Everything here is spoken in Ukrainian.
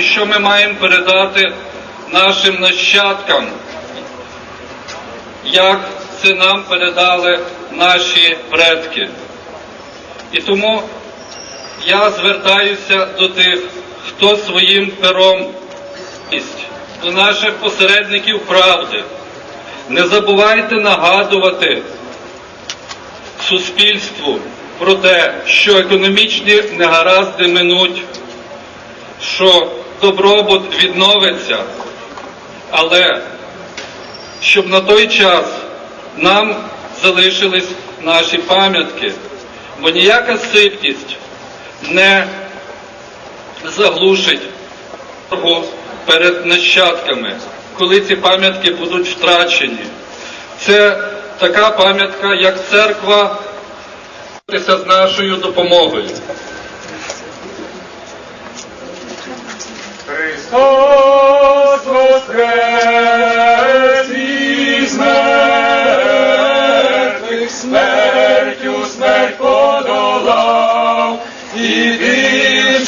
і що ми маємо передати нашим нащадкам, як це нам передали наші предки. І тому я звертаюся до тих, хто своїм пером до наших посередників правди. Не забувайте нагадувати суспільству про те, що економічні негаразди минуть, що добробут відновиться, але щоб на той час нам залишились наші пам'ятки, бо ніяка ситність не заглушить перед нащадками, коли ці пам'ятки будуть втрачені. Це така пам'ятка, як церква з нашою допомогою. Христос воскрес із мертвих, смертю смерть подолав, і ти